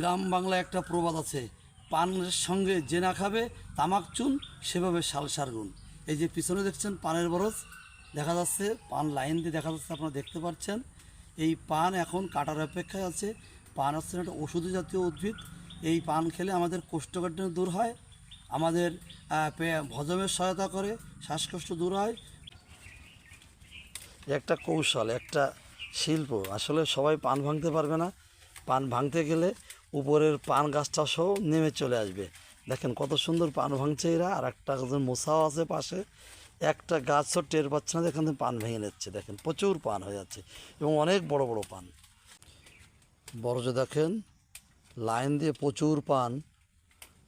গ্রাম বাংলায় একটা প্রবাদ আছে, পানের সঙ্গে যে না খাবে, তামাক চুন, সেভাবে সালসার গুণ এই যে পিছনে দেখছেন পানের বরজ, দেখা যাচ্ছে পান লাইন দিয়ে দেখা যাচ্ছে, আপনারা দেখতে পাচ্ছেন। এই পান এখন কাটার অপেক্ষায় আছে। পান হচ্ছে একটা ওষুধ জাতীয় উদ্ভিদ। এই পান খেলে আমাদের কোষ্ঠকাঠিন্য দূর হয়, আমাদের হজমের সহায়তা করে, শ্বাসকষ্ট দূর হয়। একটা কৌশল, একটা শিল্প। আসলে সবাই পান ভাঙতে পারবে না। পান ভাঙতে গেলে উপরের পান গাছটা সহ নেমে চলে আসবে। দেখেন কত সুন্দর পান ভাঙছে এরা, আর একটা মশাও আছে পাশে। একটা গাছও টের পাচ্ছে না এখান থেকে পান ভেঙে নিচ্ছে। দেখেন প্রচুর পান হয়ে যাচ্ছে এবং অনেক বড় বড় পান। যে দেখেন, লাইন দিয়ে প্রচুর পান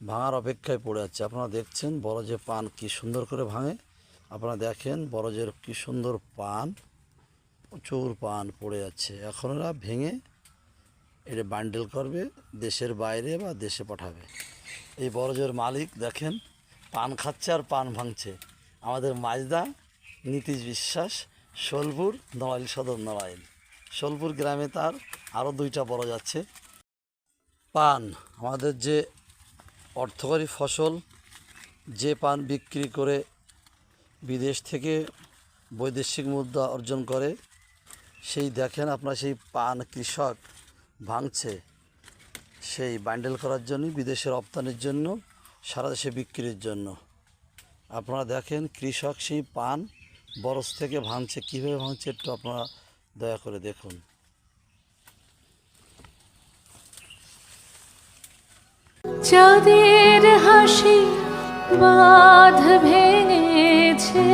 ভাঙার অপেক্ষায় পড়ে আছে। আপনারা দেখছেন যে পান কি সুন্দর করে ভাঙে। আপনারা দেখেন বড়জের কি সুন্দর পান, প্রচুর পান পড়ে যাচ্ছে এখন ওরা ভেঙে এটা বান্ডেল করবে, দেশের বাইরে বা দেশে পাঠাবে। এই বড়জোর মালিক, দেখেন, পান খাচ্ছে আর পান ভাঙছে। আমাদের মাজদা, নীতিশ বিশ্বাস শোলপুর নড়াইল সদর নড়াইল। শোলপুর গ্রামে তার আরও দুইটা বড় যাচ্ছে। পান, আমাদের যে অর্থকরী ফসল, যে পান বিক্রি করে বিদেশ থেকে বৈদেশিক মুদ্রা অর্জন করে, সেই দেখেন আপনার সেই পান কৃষক ভাঙছে, সেই বান্ডেল করার জন্য বিদেশে রপ্তানির জন্য, সারা দেশে বিক্রির জন্য। আপনারা দেখেন, কৃষক সেই পান বরস থেকে ভাঙছে, কীভাবে ভাঙছে একটু আপনারা দয়া করে দেখুন। চাঁদের হাসি বাঁধ ভেঙেছে,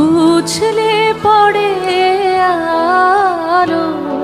উছলে পড়ে choro.